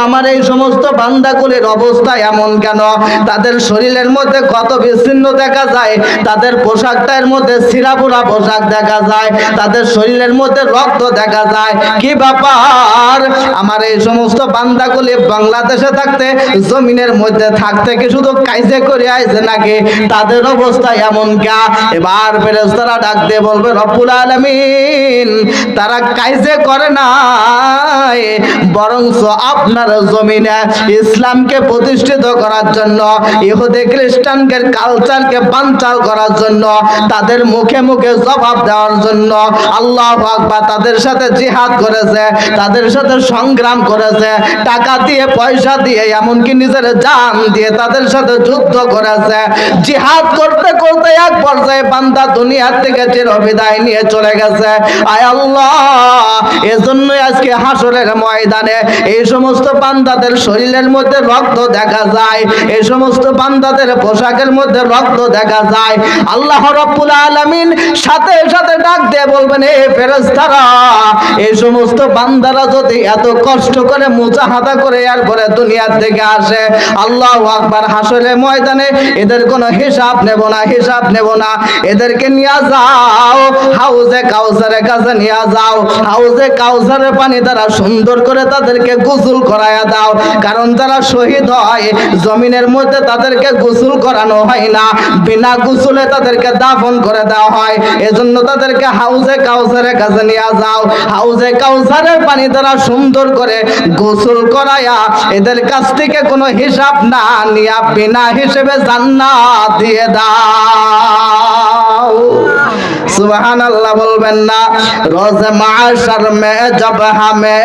আমার এই সমস্ত বান্দাগুলির অবস্থা এমন কেন? তাদের শরীরের মধ্যে কত বিচ্ছিন্ন দেখা যায়, তাদের পোশাকটার মধ্যে সিরাপুরা পোশাক দেখা যায়, তাদের শরীরের মধ্যে রক্ত দেখা যায়। কি ব্যাপার? আমার এই সমস্ত বান্দাগুলি বাংলাদেশে থাকতে, জমিনের মধ্যে থাকতে কি শুধু কাইজে করে আইছে নাকি? তাদের অবস্থা এমন কা? এবার ফেরেশতারা ডাক দিয়ে বলবে, রব্বুল আলামিন, তারা কাইজে করে নাই, বরঞ্চ আপনার জমিনে ইসলামকে প্রতিষ্ঠিত করার জন্য, ইহুদি খ্রিস্টানকে কালচারকে বানচাল করার জন্য, তাদের মুখে মুখে জবাব দেওয়ার জন্য আল্লাহ আকবার তাদের সাথে জিহাদ করেছে, তাদের সাথে সংগ্রাম করেছে, টাকা দিয়ে, পয়সা দিয়ে, এমনকি নিজের জান দিয়ে তাদের সাথে যুদ্ধ করেছে। জিহাদ করতে করতে এক পর্যায়ে বান্দা দুনিয়ার থেকে চির বিদায় নিয়ে চলে গেছে। আয় আল্লাহ, এজন্যই আজকে হাসরের ময়দানে এই সমস্ত বান্দাদের শরীরের মধ্যে রক্ত দেখা যায়। এই সমস্ত বান্দাদের পোশাকের মধ্যে রক্ত দেখা যায়। আল্লাহ রব্বুল আলামিন সাথে সাথে ডাক বলবেন, এ সমস্ত বান্দারা যদি এত কষ্ট করে করে এরপরে দুনিয়ার থেকে আসে, আল্লাহ আকবার, হাসরের ময়দানে এদের কোনো হিসাব নেব না, হিসাব নেব না। এদেরকে নিয়ে যাও, হাউজে কাউসারের কাছে নিয়ে যাও, হাউজে কাউসারের পানি দ্বারা সুন্দর করে তাদেরকে গোসল করায়া দাও। কারণ যারা শহীদ হয়, জমিনের মধ্যে তাদেরকে গোসল করানো হয় না, বিনা গোসলে তাদেরকে দাফন করে দেওয়া হয়। এজন্য তাদেরকে হাউজে কাউসারের কাছে নিয়ে যাও। হাউজে কাউসারের পানি দ্বারা সুন্দর করে গোসল করায়া এদের কাছ থেকে কোনো হিসাব না নিয়া বিনা হিসেবে জান্নাত দিয়ে দাও। সুবহান আল্লাহ বলবেন না, রোজ মাশার মে, জব হামে।